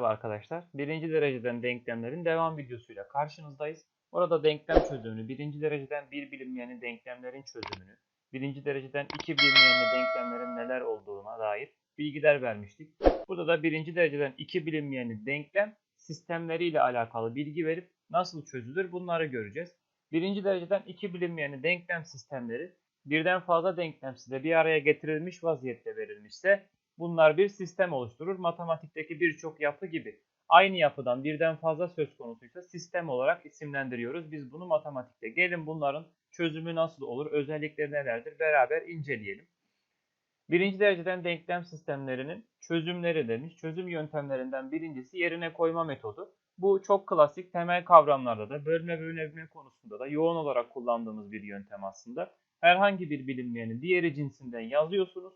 Merhaba arkadaşlar. Birinci dereceden denklemlerin devam videosuyla karşınızdayız. Orada denklem çözümünü, birinci dereceden bir bilinmeyenin denklemlerin çözümünü, birinci dereceden iki bilinmeyenli denklemlerin neler olduğuna dair bilgiler vermiştik. Burada da birinci dereceden iki bilinmeyenli denklem sistemleriyle alakalı bilgi verip nasıl çözülür bunları göreceğiz. Birinci dereceden iki bilinmeyenli denklem sistemleri birden fazla denklem size bir araya getirilmiş vaziyette verilmişse Bunlar bir sistem oluşturur. Matematikteki birçok yapı gibi. Aynı yapıdan birden fazla söz konusuysa sistem olarak isimlendiriyoruz. Biz bunu matematikte. Gelin bunların çözümü nasıl olur, özellikleri nelerdir beraber inceleyelim. Birinci dereceden denklem sistemlerinin çözümleri demiş. Çözüm yöntemlerinden birincisi yerine koyma metodu. Bu çok klasik temel kavramlarda da bölme bölünebilme konusunda da yoğun olarak kullandığımız bir yöntem aslında. Herhangi bir bilinmeyeni diğeri cinsinden yazıyorsunuz.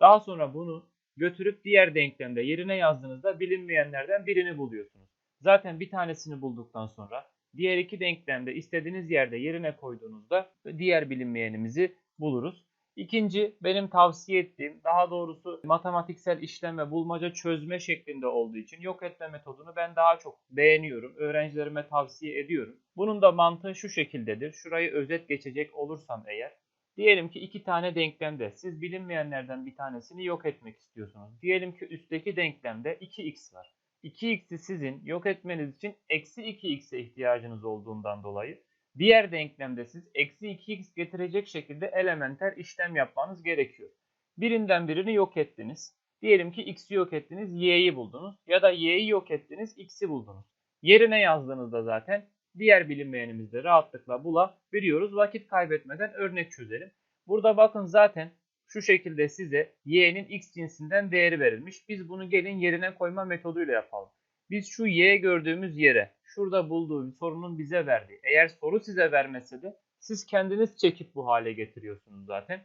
Daha sonra bunu götürüp diğer denklemde yerine yazdığınızda bilinmeyenlerden birini buluyorsunuz. Zaten bir tanesini bulduktan sonra diğer iki denklemde istediğiniz yerde yerine koyduğunuzda diğer bilinmeyenimizi buluruz. İkinci benim tavsiye ettiğim daha doğrusu matematiksel işlem ve bulmaca çözme şeklinde olduğu için yok etme metodunu ben daha çok beğeniyorum. Öğrencilerime tavsiye ediyorum. Bunun da mantığı şu şekildedir. Şurayı özet geçecek olursam eğer Diyelim ki iki tane denklemde siz bilinmeyenlerden bir tanesini yok etmek istiyorsunuz. Diyelim ki üstteki denklemde 2x var. 2x'i sizin yok etmeniz için eksi 2x'e ihtiyacınız olduğundan dolayı diğer denklemde siz eksi 2x getirecek şekilde elementer işlem yapmanız gerekiyor. Birinden birini yok ettiniz. Diyelim ki x'i yok ettiniz, y'yi buldunuz. Ya da y'yi yok ettiniz, x'i buldunuz. Yerine yazdığınızda zaten diğer bilinmeyenimizi de rahatlıkla bulabiliyoruz. Vakit kaybetmeden örnek çözelim. Burada bakın zaten şu şekilde size y'nin x cinsinden değeri verilmiş. Biz bunu gelin yerine koyma metoduyla yapalım. Biz şu y gördüğümüz yere şurada bulduğu sorunun bize verdiği. Eğer soru size vermese de siz kendiniz çekip bu hale getiriyorsunuz zaten.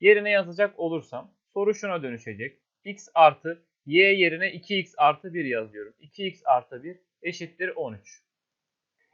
Yerine yazacak olursam soru şuna dönüşecek. x artı y yerine 2x artı 1 yazıyorum. 2x artı 1 eşittir 13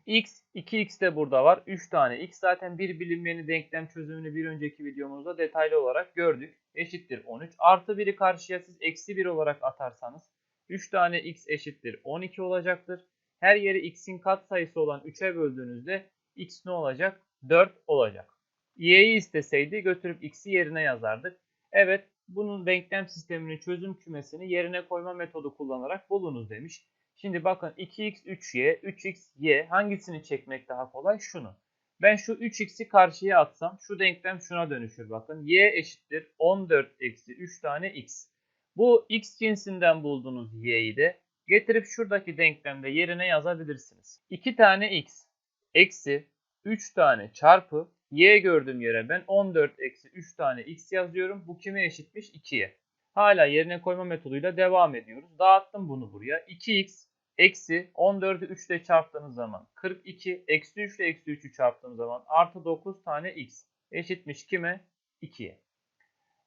x, 2x de burada var. 3 tane x. Zaten bir bilinmeyeni denklem çözümünü bir önceki videomuzda detaylı olarak gördük. Eşittir 13. Artı 1'i karşıya siz eksi 1 olarak atarsanız 3 tane x eşittir 12 olacaktır. Her yeri x'in kat sayısı olan 3'e böldüğünüzde x ne olacak? 4 olacak. y'yi isteseydi götürüp x'i yerine yazardık. Evet bunun denklem sisteminin çözüm kümesini yerine koyma metodu kullanarak bulunuz demiş. Şimdi bakın 2x 3y, 3x y hangisini çekmek daha kolay? Şunu. Ben şu 3x'i karşıya atsam şu denklem şuna dönüşür bakın. y eşittir 14 eksi 3 tane x. Bu x cinsinden bulduğunuz y'yi de getirip şuradaki denklemde yerine yazabilirsiniz. 2 tane x eksi 3 tane çarpı y gördüğüm yere ben 14 eksi 3 tane x yazıyorum. Bu kime eşitmiş? 2'ye. Hala yerine koyma metoduyla devam ediyoruz. Dağıttım bunu buraya. 2x Eksi 14'ü 3 ile çarptığınız zaman 42. Eksi 3 ile eksi 3'ü çarptığım zaman artı 9 tane x eşitmiş kime? 2'ye.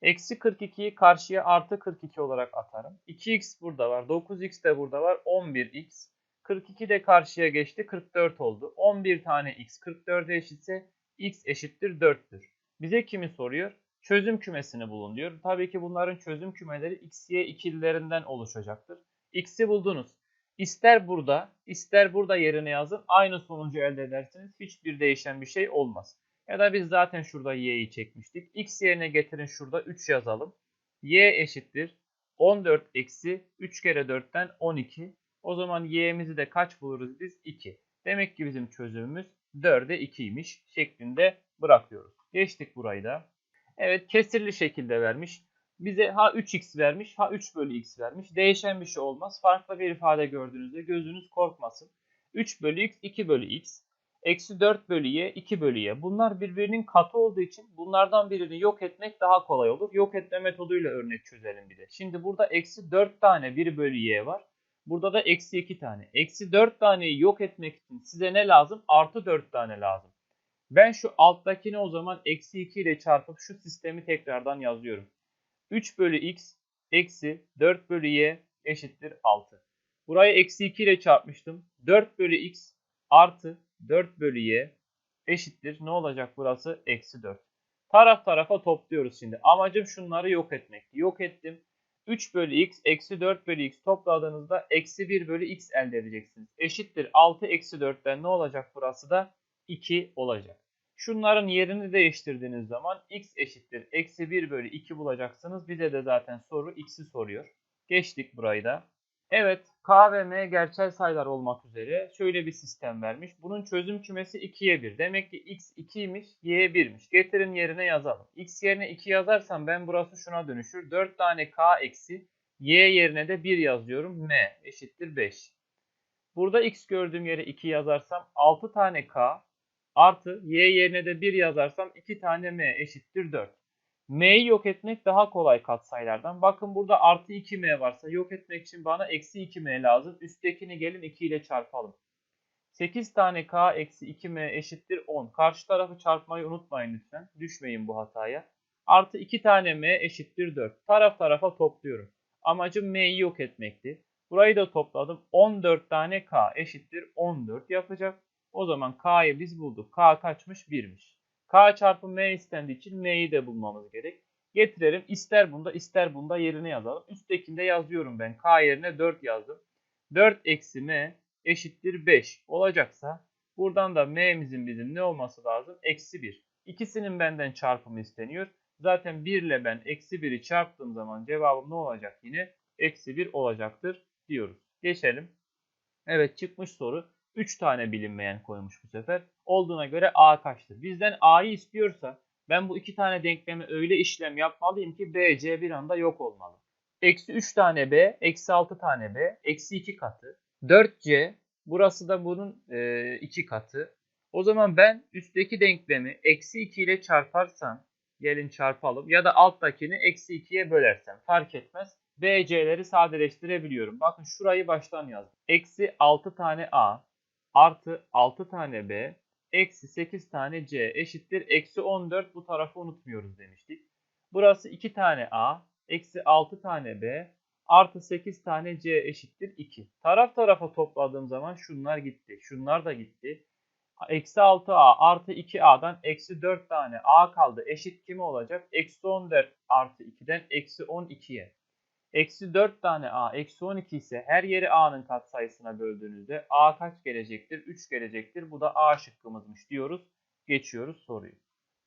Eksi 42'yi karşıya artı 42 olarak atarım. 2x burada var. 9x de burada var. 11x. 42 de karşıya geçti. 44 oldu. 11 tane x 44'e eşitse x eşittir 4'tür. Bize kimi soruyor? Çözüm kümesini bulun diyor. Tabii ki bunların çözüm kümeleri x, y ikililerinden oluşacaktır. x'i buldunuz. İster burada, ister burada yerine yazın. Aynı sonucu elde edersiniz. Hiçbir değişen bir şey olmaz. Ya da biz zaten şurada y'yi çekmiştik. x yerine getirin şurada 3 yazalım. y eşittir 14 eksi 3 kere 4'ten 12. O zaman y'mizi de kaç buluruz biz? 2. Demek ki bizim çözümümüz 4'e 2'ymiş şeklinde bırakıyoruz. Geçtik burayı da. Evet kesirli şekilde vermiş bize ha 3x vermiş ha 3 bölü x vermiş. Değişen bir şey olmaz. Farklı bir ifade gördüğünüzde gözünüz korkmasın. 3 bölü x 2 bölü x. Eksi 4 bölü y 2 bölü y. Bunlar birbirinin katı olduğu için bunlardan birini yok etmek daha kolay olur. Yok etme metoduyla örnek çözelim bir de. Şimdi burada eksi 4 tane 1 bölü y var. Burada da eksi 2 tane. Eksi 4 taneyi yok etmek için size ne lazım? Artı 4 tane lazım. Ben şu alttakini o zaman eksi 2 ile çarpıp şu sistemi tekrardan yazıyorum. 3 bölü x eksi 4 bölü y eşittir 6. Burayı eksi 2 ile çarpmıştım. 4 bölü x artı 4 bölü y eşittir. Ne olacak burası? Eksi 4. Taraf tarafa topluyoruz şimdi. Amacım şunları yok etmek. Yok ettim. 3 bölü x eksi 4 bölü x topladığınızda eksi 1 bölü x elde edeceksiniz. Eşittir 6 eksi 4'ten ne olacak burası da 2 olacak. Şunların yerini değiştirdiğiniz zaman x eşittir eksi 1 bölü 2 bulacaksınız. Bize de zaten soru x'i soruyor. Geçtik burayı da. Evet k ve m gerçel sayılar olmak üzere şöyle bir sistem vermiş. Bunun çözüm kümesi 2'ye 1. Demek ki x 2'ymiş y 1'miş. Getirin yerine yazalım. x yerine 2 yazarsam ben burası şuna dönüşür. 4 tane k eksi y yerine de 1 yazıyorum. m eşittir 5. Burada x gördüğüm yere 2 yazarsam 6 tane k artı y yerine de 1 yazarsam 2 tane m eşittir 4. M'yi yok etmek daha kolay katsayılardan. Bakın burada artı 2M varsa yok etmek için bana eksi 2M lazım. Üsttekini gelin 2 ile çarpalım. 8 tane K eksi 2M eşittir 10. Karşı tarafı çarpmayı unutmayın lütfen. Düşmeyin bu hataya. Artı 2 tane M eşittir 4. Taraf tarafa topluyorum. Amacım M'yi yok etmekti. Burayı da topladım. 14 tane K eşittir 14 yapacak. O zaman K'yı biz bulduk. K kaçmış? 1'miş. K çarpı M istendiği için M'yi de bulmamız gerek. Getirelim. İster bunda ister bunda yerine yazalım. Üsttekinde yazıyorum ben. K yerine 4 yazdım. 4 eksi M eşittir 5 olacaksa buradan da M'mizin bizim ne olması lazım? Eksi 1. İkisinin benden çarpımı isteniyor. Zaten 1 ile ben eksi 1'i çarptığım zaman cevabım ne olacak yine? Eksi 1 olacaktır diyoruz. Geçelim. Evet çıkmış soru. 3 tane bilinmeyen koymuş bu sefer. Olduğuna göre A kaçtır? Bizden A'yı istiyorsa ben bu iki tane denklemi öyle işlem yapmalıyım ki B, C bir anda yok olmalı. Eksi 3 tane B, eksi 6 tane B, eksi 2 katı. 4C, burası da bunun 2 e, katı. O zaman ben üstteki denklemi eksi 2 ile çarparsam, gelin çarpalım ya da alttakini eksi 2'ye bölersem fark etmez. B, C'leri sadeleştirebiliyorum. Bakın şurayı baştan yazdım. Eksi 6 tane A artı 6 tane B eksi 8 tane C eşittir. Eksi 14 bu tarafı unutmuyoruz demiştik. Burası 2 tane A eksi 6 tane B artı 8 tane C eşittir 2. Taraf tarafa topladığım zaman şunlar gitti. Şunlar da gitti. Eksi 6A artı 2A'dan eksi 4 tane A kaldı. Eşit kime olacak? Eksi 14 artı 2'den eksi 12'ye. Eksi 4 tane a eksi 12 ise her yeri a'nın katsayısına böldüğünüzde a kaç gelecektir? 3 gelecektir. Bu da a şıkkımızmış diyoruz. Geçiyoruz soruyu.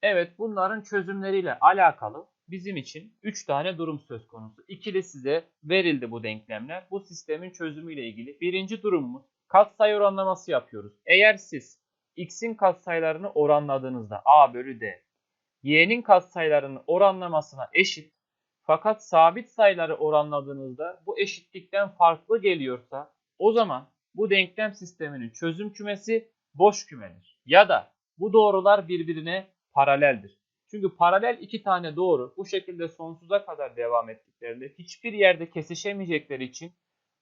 Evet bunların çözümleriyle alakalı bizim için 3 tane durum söz konusu. İkili size verildi bu denklemler. Bu sistemin çözümüyle ilgili. Birinci durumumuz katsayı oranlaması yapıyoruz. Eğer siz x'in katsayılarını oranladığınızda a bölü d y'nin katsayılarının oranlamasına eşit fakat sabit sayıları oranladığınızda bu eşitlikten farklı geliyorsa o zaman bu denklem sisteminin çözüm kümesi boş kümedir. Ya da bu doğrular birbirine paraleldir. Çünkü paralel iki tane doğru bu şekilde sonsuza kadar devam ettiklerinde hiçbir yerde kesişemeyecekleri için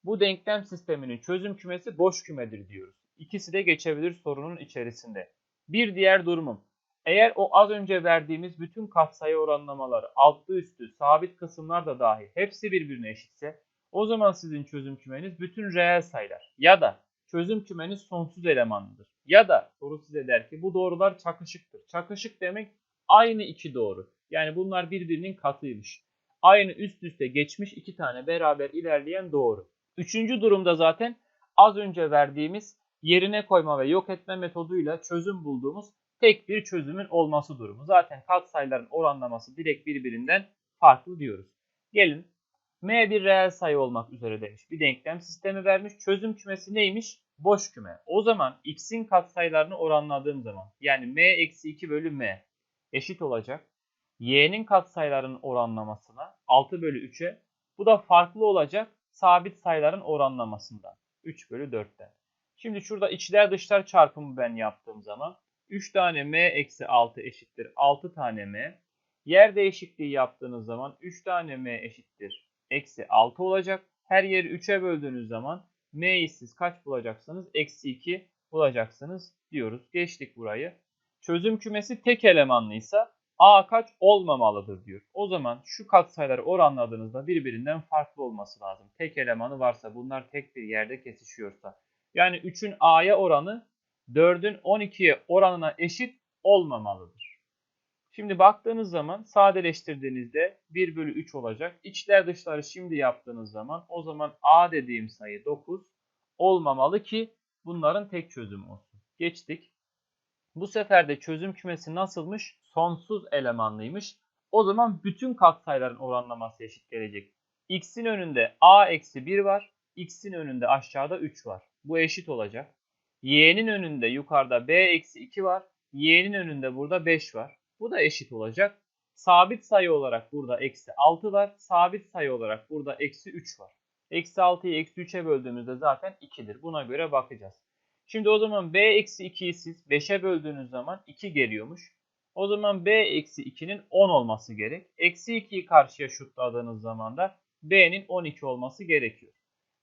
bu denklem sisteminin çözüm kümesi boş kümedir diyoruz. İkisi de geçebilir sorunun içerisinde. Bir diğer durumum eğer o az önce verdiğimiz bütün katsayı oranlamaları, altlı üstü, sabit kısımlar da dahil hepsi birbirine eşitse o zaman sizin çözüm kümeniz bütün reel sayılar ya da çözüm kümeniz sonsuz elemanlıdır. Ya da soru size der ki bu doğrular çakışıktır. Çakışık demek aynı iki doğru. Yani bunlar birbirinin katıymış. Aynı üst üste geçmiş iki tane beraber ilerleyen doğru. Üçüncü durumda zaten az önce verdiğimiz yerine koyma ve yok etme metoduyla çözüm bulduğumuz tek bir çözümün olması durumu. Zaten katsayıların oranlaması direkt birbirinden farklı diyoruz. Gelin M bir reel sayı olmak üzere demiş. Bir denklem sistemi vermiş. Çözüm kümesi neymiş? Boş küme. O zaman x'in katsayılarını oranladığım zaman yani m eksi 2 bölü m eşit olacak. y'nin katsayılarının oranlamasına 6 bölü 3'e. Bu da farklı olacak sabit sayıların oranlamasından. 3 bölü 4'ten. Şimdi şurada içler dışlar çarpımı ben yaptığım zaman 3 tane m eksi 6 eşittir 6 tane m. Yer değişikliği yaptığınız zaman 3 tane m eşittir eksi 6 olacak. Her yeri 3'e böldüğünüz zaman m'yi siz kaç bulacaksınız? Eksi 2 bulacaksınız diyoruz. Geçtik burayı. Çözüm kümesi tek elemanlıysa a kaç olmamalıdır diyor. O zaman şu katsayıları oranladığınızda birbirinden farklı olması lazım. Tek elemanı varsa bunlar tek bir yerde kesişiyorsa. Yani 3'ün a'ya oranı 4'ün 12'ye oranına eşit olmamalıdır. Şimdi baktığınız zaman sadeleştirdiğinizde 1 bölü 3 olacak. İçler dışları şimdi yaptığınız zaman o zaman A dediğim sayı 9 olmamalı ki bunların tek çözümü olsun. Geçtik. Bu sefer de çözüm kümesi nasılmış? Sonsuz elemanlıymış. O zaman bütün katsayıların oranlaması eşit gelecek. X'in önünde A eksi 1 var. X'in önünde aşağıda 3 var. Bu eşit olacak. Y'nin önünde yukarıda B eksi 2 var. Y'nin önünde burada 5 var. Bu da eşit olacak. Sabit sayı olarak burada eksi 6 var. Sabit sayı olarak burada eksi 3 var. Eksi 6'yı eksi 3'e böldüğümüzde zaten 2'dir. Buna göre bakacağız. Şimdi o zaman b eksi 2'yi siz 5'e böldüğünüz zaman 2 geliyormuş. O zaman b eksi 2'nin 10 olması gerek. Eksi 2'yi karşıya şutladığınız zaman da b'nin 12 olması gerekiyor.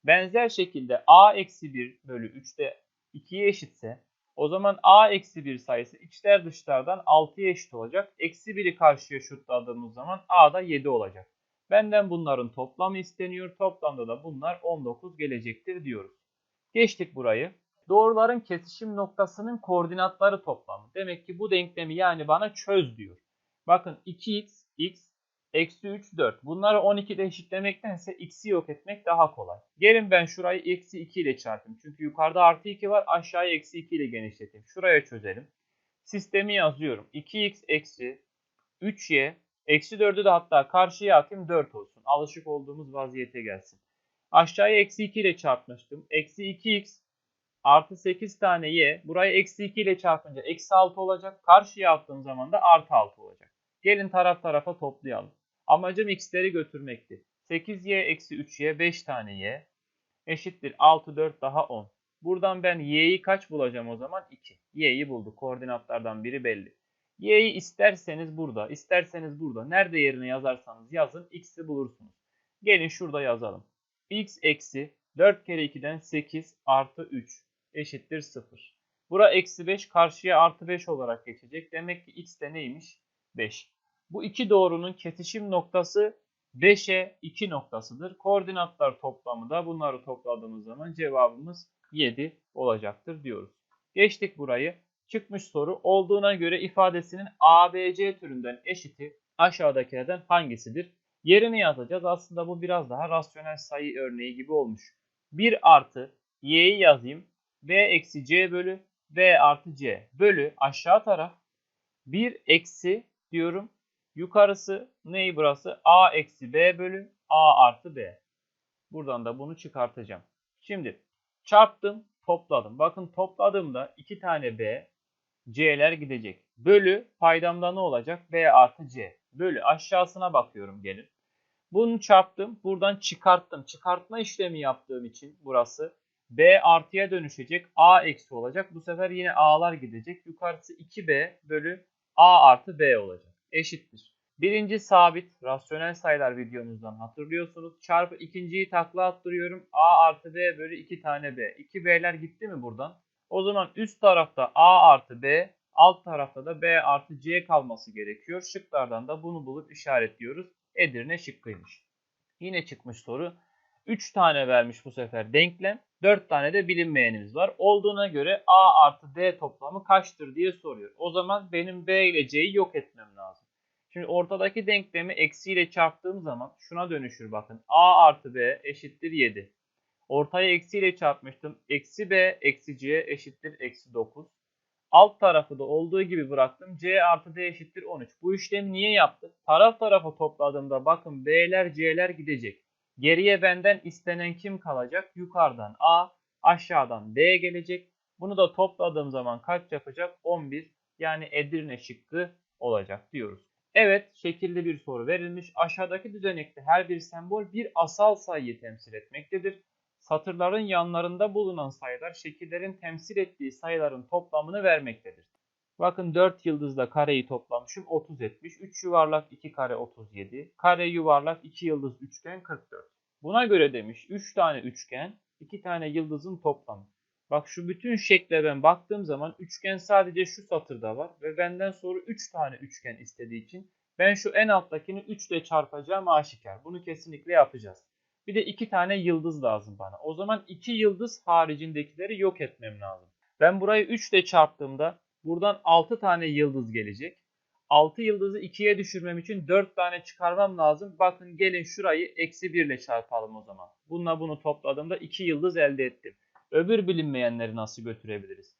Benzer şekilde a eksi 1 bölü 3 de 2'ye eşitse o zaman a eksi 1 sayısı içler dışlardan 6'ya eşit olacak. Eksi 1'i karşıya şutladığımız zaman a da 7 olacak. Benden bunların toplamı isteniyor. Toplamda da bunlar 19 gelecektir diyoruz. Geçtik burayı. Doğruların kesişim noktasının koordinatları toplamı. Demek ki bu denklemi yani bana çöz diyor. Bakın 2x, x, eksi 3, 4. Bunları 12'de eşitlemektense x'i yok etmek daha kolay. Gelin ben şurayı eksi 2 ile çarpayım. Çünkü yukarıda artı 2 var aşağıya eksi 2 ile genişleteyim. Şuraya çözelim. Sistemi yazıyorum. 2x eksi 3y eksi 4'ü de hatta karşıya atayım 4 olsun. Alışık olduğumuz vaziyete gelsin. Aşağıya eksi 2 ile çarpmıştım. Eksi 2x artı 8 tane y. Burayı eksi 2 ile çarpınca eksi 6 olacak. Karşıya attığım zaman da artı 6 olacak. Gelin taraf tarafa toplayalım. Amacım x'leri götürmekti. 8y eksi 3y 5 tane y eşittir 6 4 daha 10. Buradan ben y'yi kaç bulacağım o zaman? 2. y'yi bulduk. Koordinatlardan biri belli. y'yi isterseniz burada, isterseniz burada. Nerede yerine yazarsanız yazın x'i bulursunuz. Gelin şurada yazalım. x eksi 4 kere 2'den 8 artı 3 eşittir 0. Bura eksi 5 karşıya artı 5 olarak geçecek. Demek ki x de neymiş? 5. Bu iki doğrunun kesişim noktası 5'e 2 noktasıdır. Koordinatlar toplamı da bunları topladığımız zaman cevabımız 7 olacaktır diyoruz. Geçtik burayı. Çıkmış soru olduğuna göre ifadesinin ABC türünden eşiti aşağıdakilerden hangisidir? Yerini yazacağız. Aslında bu biraz daha rasyonel sayı örneği gibi olmuş. 1 artı y'yi yazayım. b eksi c bölü b artı c bölü aşağı taraf 1 eksi diyorum. Yukarısı neyi burası? a eksi b bölü a artı b. Buradan da bunu çıkartacağım. Şimdi çarptım, topladım. Bakın topladığımda 2 tane b, c'ler gidecek. Bölü paydamda ne olacak? b artı c. Bölü aşağısına bakıyorum gelin. Bunu çarptım. Buradan çıkarttım. Çıkartma işlemi yaptığım için burası b artıya dönüşecek. a eksi olacak. Bu sefer yine a'lar gidecek. Yukarısı 2b bölü a artı b olacak. Eşittir. Birinci sabit rasyonel sayılar videomuzdan hatırlıyorsunuz. Çarpı ikinciyi takla attırıyorum. a artı b bölü 2 tane b. 2b'ler gitti mi buradan? O zaman üst tarafta a artı b, alt tarafta da b artı c kalması gerekiyor. Şıklardan da bunu bulup işaretliyoruz. Edirne şıkkıymış. Yine çıkmış soru. 3 tane vermiş bu sefer denklem. 4 tane de bilinmeyenimiz var. Olduğuna göre A artı D toplamı kaçtır diye soruyor. O zaman benim B ile C'yi yok etmem lazım. Şimdi ortadaki denklemi eksiyle çarptığım zaman şuna dönüşür bakın. A artı B eşittir 7. Ortaya eksiyle çarpmıştım. Eksi B eksi C eşittir eksi 9. Alt tarafı da olduğu gibi bıraktım. C artı D eşittir 13. Bu işlemi niye yaptık? Taraf tarafa topladığımda bakın B'ler C'ler gidecek. Geriye benden istenen kim kalacak? Yukarıdan A, aşağıdan D gelecek. Bunu da topladığım zaman kaç yapacak? 11. Yani Edirne şıkkı olacak diyoruz. Evet, şekilli bir soru verilmiş. Aşağıdaki düzenekte her bir sembol bir asal sayıyı temsil etmektedir. Satırların yanlarında bulunan sayılar şekillerin temsil ettiği sayıların toplamını vermektedir. Bakın 4 yıldızla kareyi toplamışım 30 etmiş. 3 yuvarlak 2 kare 37. Kare yuvarlak 2 yıldız üçgen 44. Buna göre demiş 3 tane üçgen 2 tane yıldızın toplamı. Bak şu bütün şekle ben baktığım zaman üçgen sadece şu satırda var. Ve benden sonra 3 tane üçgen istediği için ben şu en alttakini 3 ile çarpacağım aşikar. Bunu kesinlikle yapacağız. Bir de 2 tane yıldız lazım bana. O zaman 2 yıldız haricindekileri yok etmem lazım. Ben burayı 3 ile çarptığımda buradan 6 tane yıldız gelecek. 6 yıldızı 2'ye düşürmem için 4 tane çıkarmam lazım. Bakın gelin şurayı eksi 1 ile çarpalım o zaman. Bununla bunu topladığımda 2 yıldız elde ettim. Öbür bilinmeyenleri nasıl götürebiliriz?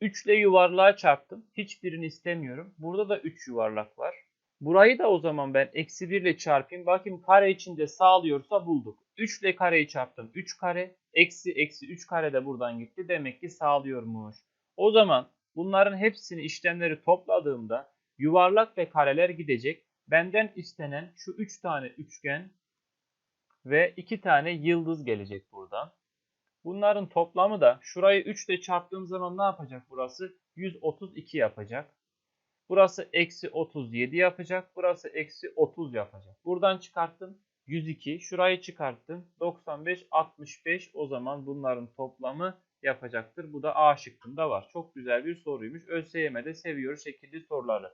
3 ile yuvarlığa çarptım. Hiçbirini istemiyorum. Burada da 3 yuvarlak var. Burayı da o zaman ben eksi 1 ile çarpayım. Bakayım kare içinde sağlıyorsa bulduk. 3 ile kareyi çarptım. 3 kare. Eksi eksi 3 kare de buradan gitti. Demek ki sağlıyormuş. O zaman bunların hepsini işlemleri topladığımda yuvarlak ve kareler gidecek. Benden istenen şu 3 tane üçgen ve 2 tane yıldız gelecek buradan. Bunların toplamı da şurayı 3 ile çarptığım zaman ne yapacak burası? 132 yapacak. Burası eksi 37 yapacak. Burası eksi 30 yapacak. Buradan çıkarttım. 102. Şurayı çıkarttım. 95, 65. O zaman bunların toplamı yapacaktır. Bu da A şıkkında var. Çok güzel bir soruymuş. ÖSYM'de seviyor şekilli soruları.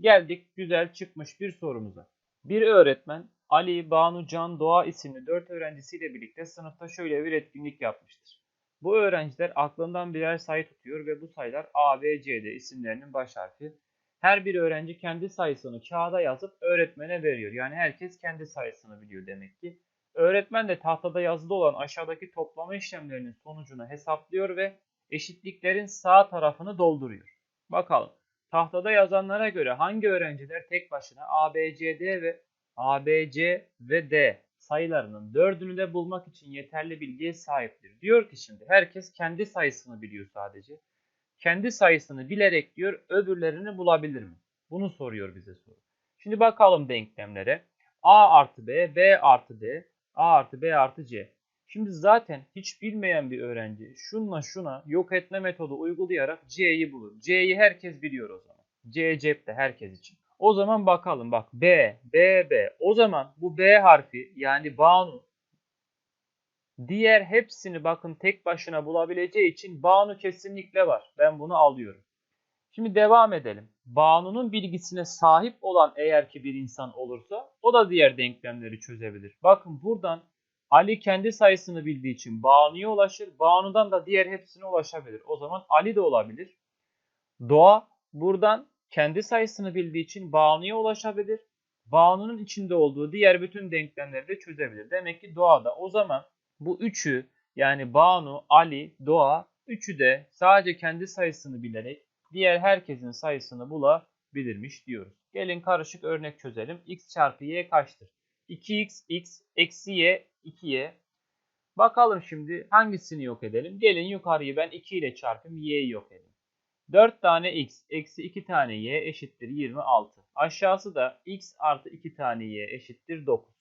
Geldik güzel çıkmış bir sorumuza. Bir öğretmen Ali, Banu, Can, Doğa isimli 4 öğrencisiyle birlikte sınıfta şöyle bir etkinlik yapmıştır. Bu öğrenciler aklından birer sayı tutuyor ve bu sayılar A, B, C, D isimlerinin baş harfi. Her bir öğrenci kendi sayısını kağıda yazıp öğretmene veriyor. Yani herkes kendi sayısını biliyor demek ki. Öğretmen de tahtada yazılı olan aşağıdaki toplama işlemlerinin sonucunu hesaplıyor ve eşitliklerin sağ tarafını dolduruyor. Bakalım. Tahtada yazanlara göre hangi öğrenciler tek başına A, B, C, D ve A, B, C ve D sayılarının dördünü de bulmak için yeterli bilgiye sahiptir. Diyor ki şimdi herkes kendi sayısını biliyor sadece. Kendi sayısını bilerek diyor öbürlerini bulabilir mi? Bunu soruyor bize soru. Şimdi bakalım denklemlere. A artı B, B artı D, A artı B artı C. Şimdi zaten hiç bilmeyen bir öğrenci şunla şuna yok etme metodu uygulayarak C'yi bulur. C'yi herkes biliyor o zaman. C cepte herkes için. O zaman bakalım bak B, B, B. O zaman bu B harfi yani Banu diğer hepsini bakın tek başına bulabileceği için Banu kesinlikle var. Ben bunu alıyorum. Şimdi devam edelim. Banu'nun bilgisine sahip olan eğer ki bir insan olursa o da diğer denklemleri çözebilir. Bakın buradan Ali kendi sayısını bildiği için Banu'ya ulaşır. Banu'dan da diğer hepsine ulaşabilir. O zaman Ali de olabilir. Doğa buradan kendi sayısını bildiği için Banu'ya ulaşabilir. Banu'nun içinde olduğu diğer bütün denklemleri de çözebilir. Demek ki Doğa da o zaman bu üçü yani Banu, Ali, Doğa üçü de sadece kendi sayısını bilerek diğer herkesin sayısını bulabilirmiş diyoruz. Gelin karışık örnek çözelim. x çarpı y kaçtır? 2x, x, eksi y, 2y. Bakalım şimdi hangisini yok edelim? Gelin yukarıyı ben 2 ile çarpayım, y'yi yok edeyim. 4 tane x eksi 2 tane y eşittir 26. Aşağısı da x artı 2 tane y eşittir 9.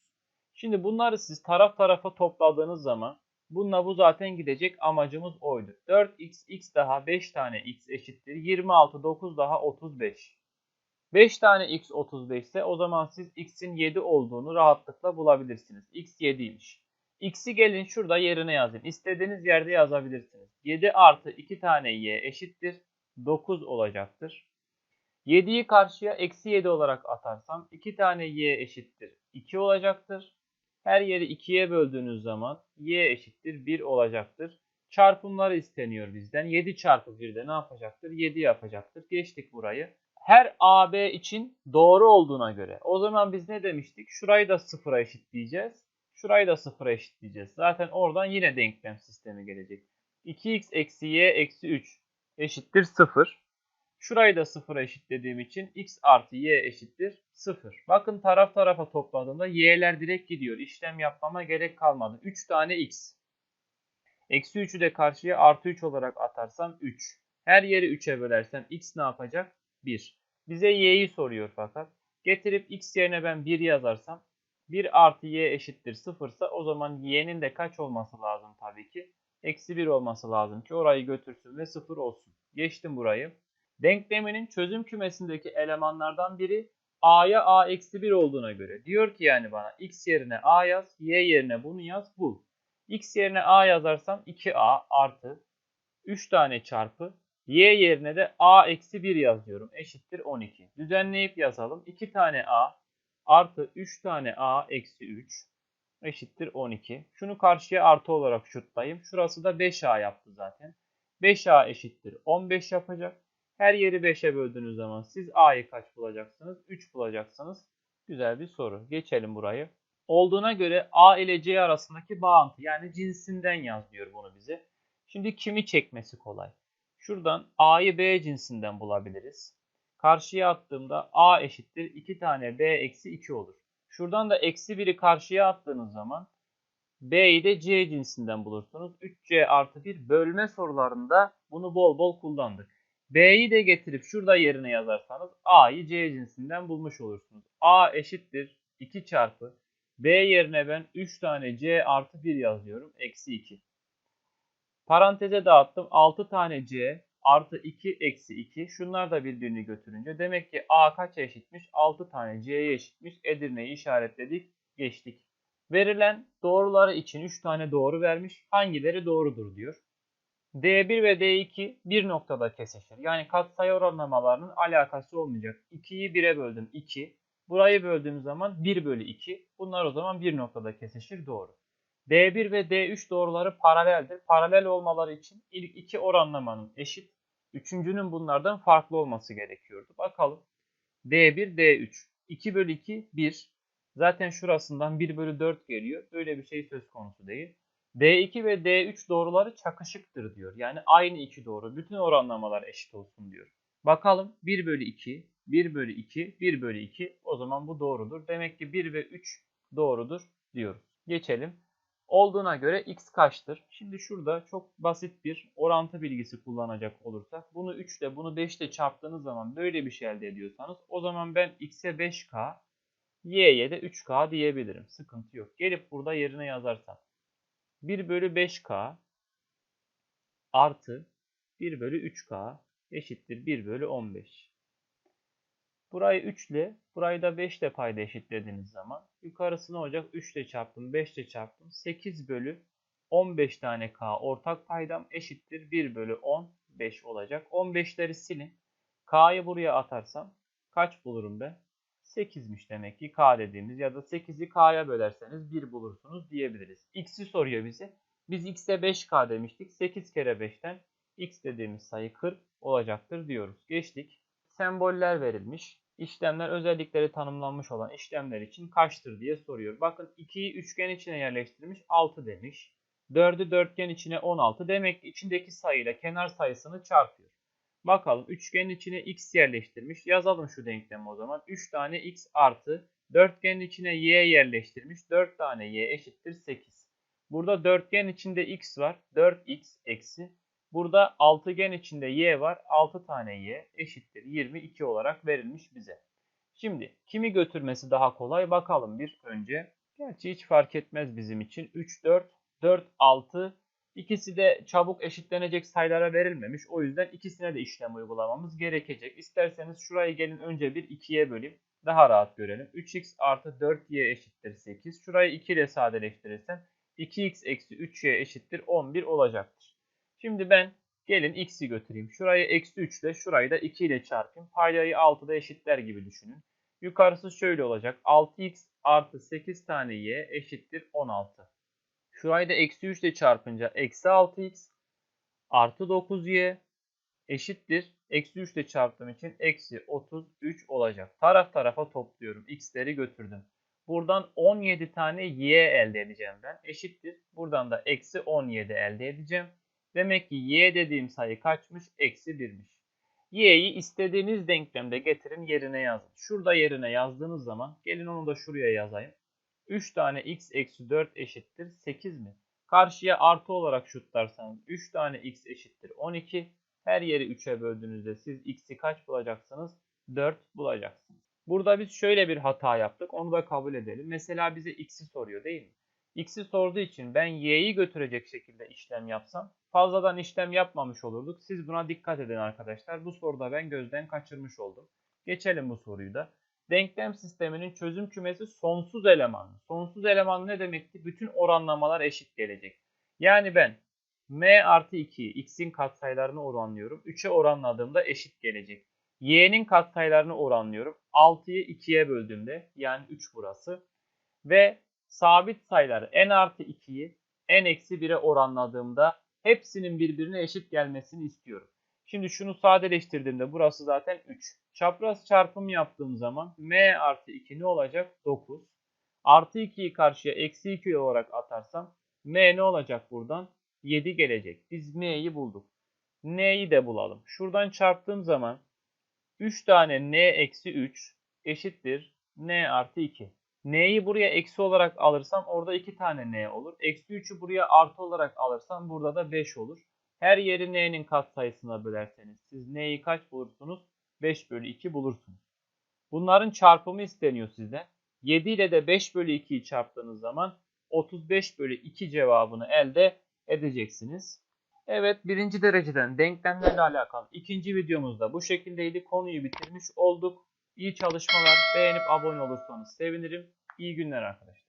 Şimdi bunları siz taraf tarafa topladığınız zaman bununla bu zaten gidecek amacımız oydu. 4x x daha 5 tane x eşittir 26 9 daha 35. 5 tane x 35 ise o zaman siz x'in 7 olduğunu rahatlıkla bulabilirsiniz. x 7'ymiş. x'i gelin şurada yerine yazın. İstediğiniz yerde yazabilirsiniz. 7 artı 2 tane y eşittir 9 olacaktır. 7'yi karşıya eksi 7 olarak atarsam 2 tane y eşittir 2 olacaktır. Her yeri 2'ye böldüğünüz zaman y eşittir 1 olacaktır. Çarpımları isteniyor bizden. 7 çarpı 1 de ne yapacaktır? 7 yapacaktır. Geçtik burayı. Her AB için doğru olduğuna göre. O zaman biz ne demiştik? Şurayı da sıfıra eşitleyeceğiz. Şurayı da sıfıra eşitleyeceğiz. Zaten oradan yine denklem sistemi gelecek. 2x eksi y eksi 3 eşittir 0. Şurayı da sıfıra eşitlediğim için x artı y eşittir 0. Bakın taraf tarafa topladığımda y'ler direkt gidiyor. İşlem yapmama gerek kalmadı. 3 tane x. Eksi 3'ü de karşıya artı 3 olarak atarsam 3. Her yeri 3'e bölersem x ne yapacak? 1. Bize y'yi soruyor fakat. Getirip x yerine ben 1 yazarsam 1 artı y eşittir 0 ise o zaman y'nin de kaç olması lazım tabii ki? Eksi 1 olması lazım ki orayı götürsün ve 0 olsun. Geçtim burayı. Denkleminin çözüm kümesindeki elemanlardan biri a'ya a eksi 1 olduğuna göre. Diyor ki yani bana x yerine a yaz, y yerine bunu yaz, bul. x yerine a yazarsam 2a artı 3 tane çarpı y yerine de a eksi 1 yazıyorum. Eşittir 12. Düzenleyip yazalım. 2 tane a artı 3 tane a eksi 3 eşittir 12. Şunu karşıya artı olarak şutlayayım. Şurası da 5a yaptı zaten. 5a eşittir 15 yapacak. Her yeri 5'e böldüğünüz zaman siz A'yı kaç bulacaksınız? 3 bulacaksınız. Güzel bir soru. Geçelim burayı. Olduğuna göre A ile C arasındaki bağıntı yani cinsinden yaz diyor bunu bize. Şimdi kimi çekmesi kolay. Şuradan A'yı B cinsinden bulabiliriz. Karşıya attığımda A eşittir 2 tane B eksi 2 olur. Şuradan da eksi 1'i karşıya attığınız zaman B'yi de C cinsinden bulursunuz. 3C artı 1 bölme sorularında bunu bol bol kullandık. B'yi de getirip şurada yerine yazarsanız A'yı C cinsinden bulmuş olursunuz. A eşittir 2 çarpı B yerine ben 3 tane C artı 1 yazıyorum. Eksi 2. Paranteze dağıttım. 6 tane C artı 2 eksi 2. Şunlar da birbirini götürünce. Demek ki A kaç eşitmiş? 6 tane C'ye eşitmiş. Edirne'yi işaretledik. Geçtik. Verilen doğruları için 3 tane doğru vermiş. Hangileri doğrudur diyor. D1 ve D2 bir noktada kesişir. Yani katsayı oranlamalarının alakası olmayacak. 2'yi 1'e böldüm 2. Burayı böldüğüm zaman 1 bölü 2. Bunlar o zaman bir noktada kesişir doğru. D1 ve D3 doğruları paraleldir. Paralel olmaları için ilk iki oranlamanın eşit. Üçüncünün bunlardan farklı olması gerekiyordu. Bakalım. D1, D3. 2 bölü 2, 1. Zaten şurasından 1 bölü 4 geliyor. Böyle bir şey söz konusu değil. D2 ve D3 doğruları çakışıktır diyor. Yani aynı iki doğru. Bütün oranlamalar eşit olsun diyor. Bakalım 1 bölü 2, 1 bölü 2, 1 bölü 2. O zaman bu doğrudur. Demek ki 1 ve 3 doğrudur diyoruz. Geçelim. Olduğuna göre x kaçtır? Şimdi şurada çok basit bir orantı bilgisi kullanacak olursak bunu 3 ile bunu 5 ile çarptığınız zaman böyle bir şey elde ediyorsanız o zaman ben x'e 5k y'ye de 3k diyebilirim. Sıkıntı yok. Gelip burada yerine yazarsam 1 bölü 5k artı 1 bölü 3k eşittir 1 bölü 15. Burayı 3 ile, burayı da 5 ile payda eşitlediğiniz zaman yukarısı ne olacak? 3 ile çarptım, 5 ile çarptım. 8 bölü 15 tane k ortak paydam eşittir 1 bölü 15 olacak. 15'leri silin. K'yı buraya atarsam kaç bulurum ben? 8'miş demek ki k dediğimiz ya da 8'i k'ya bölerseniz 1 bulursunuz diyebiliriz. X'i soruyor bize. Biz x'e 5k demiştik. 8 kere 5'ten x dediğimiz sayı 40 olacaktır diyoruz. Geçtik semboller verilmiş. İşlemler özellikleri tanımlanmış olan işlemler için kaçtır diye soruyor. Bakın 2'yi üçgen içine yerleştirmiş 6 demiş. 4'ü dörtgen içine 16 demek ki içindeki sayıyla kenar sayısını çarpıyor. Bakalım üçgenin içine x yerleştirmiş. Yazalım şu denklemi o zaman. 3 tane x artı dörtgenin içine y yerleştirmiş. 4 tane y eşittir 8. Burada dörtgen içinde x var. 4x eksi Burada altıgen içinde y var. 6 tane y eşittir 22 olarak verilmiş bize. Şimdi kimi götürmesi daha kolay bakalım bir önce. Gerçi hiç fark etmez bizim için. 3, 4, 4, 6. İkisi de çabuk eşitlenecek sayılara verilmemiş. O yüzden ikisine de işlem uygulamamız gerekecek. İsterseniz şurayı gelin önce bir 2'ye böleyim. Daha rahat görelim. 3x artı 4y eşittir 8. Şurayı 2 ile sadeleştirirsem 2x eksi 3y eşittir 11 olacaktır. Şimdi ben gelin x'i götüreyim. Şurayı eksi 3 ile şurayı da 2 ile çarpayım. Paydayı 6'da eşitler gibi düşünün. Yukarısı şöyle olacak. 6x artı 8 tane y eşittir 16. Şurayı da eksi 3 ile çarpınca eksi 6x artı 9y eşittir. Eksi 3 ile çarptığım için eksi 33 olacak. Taraf tarafa topluyorum. x'leri götürdüm. Buradan 17 tane y elde edeceğim ben. Eşittir. Buradan da eksi 17 elde edeceğim. Demek ki y dediğim sayı kaçmış? Eksi 1'miş. y'yi istediğiniz denklemde getirin yerine yazın. Şurada yerine yazdığınız zaman gelin onu da şuraya yazayım. 3 tane x eksi 4 eşittir 8 mi? Karşıya artı olarak şutlarsanız 3 tane x eşittir 12. Her yeri 3'e böldüğünüzde siz x'i kaç bulacaksınız? 4 bulacaksınız. Burada biz şöyle bir hata yaptık. Onu da kabul edelim. Mesela bize x'i soruyor değil mi? x'i sorduğu için ben y'yi götürecek şekilde işlem yapsam fazladan işlem yapmamış olurduk. Siz buna dikkat edin arkadaşlar. Bu soruda ben gözden kaçırmış oldum. Geçelim bu soruyu da. Denklem sisteminin çözüm kümesi sonsuz elemanlı. Sonsuz elemanlı ne demekti? Bütün oranlamalar eşit gelecek. Yani ben m artı 2'yi x'in katsayılarını oranlıyorum. 3'e oranladığımda eşit gelecek. y'nin katsayılarını oranlıyorum. 6'yı 2'ye böldüğümde yani 3 burası. Ve sabit sayıları n artı 2'yi n eksi 1'e oranladığımda hepsinin birbirine eşit gelmesini istiyorum. Şimdi şunu sadeleştirdiğimde burası zaten 3. Çapraz çarpım yaptığım zaman m artı 2 ne olacak? 9. Artı 2'yi karşıya eksi 2 olarak atarsam m ne olacak buradan? 7 gelecek. Biz m'yi bulduk. n'yi de bulalım. Şuradan çarptığım zaman 3 tane n eksi 3 eşittir n artı 2. n'yi buraya eksi olarak alırsam orada 2 tane n olur. Eksi 3'ü buraya artı olarak alırsam burada da 5 olur. Her yeri n'nin katsayısına bölerseniz siz n'yi kaç bulursunuz? 5 bölü 2 bulursunuz. Bunların çarpımı isteniyor sizden. 7 ile de 5 bölü 2'yi çarptığınız zaman 35 bölü 2 cevabını elde edeceksiniz. Evet birinci dereceden denklemlerle alakalı ikinci videomuzda bu şekildeydi. Konuyu bitirmiş olduk. İyi çalışmalar. Beğenip abone olursanız sevinirim. İyi günler arkadaşlar.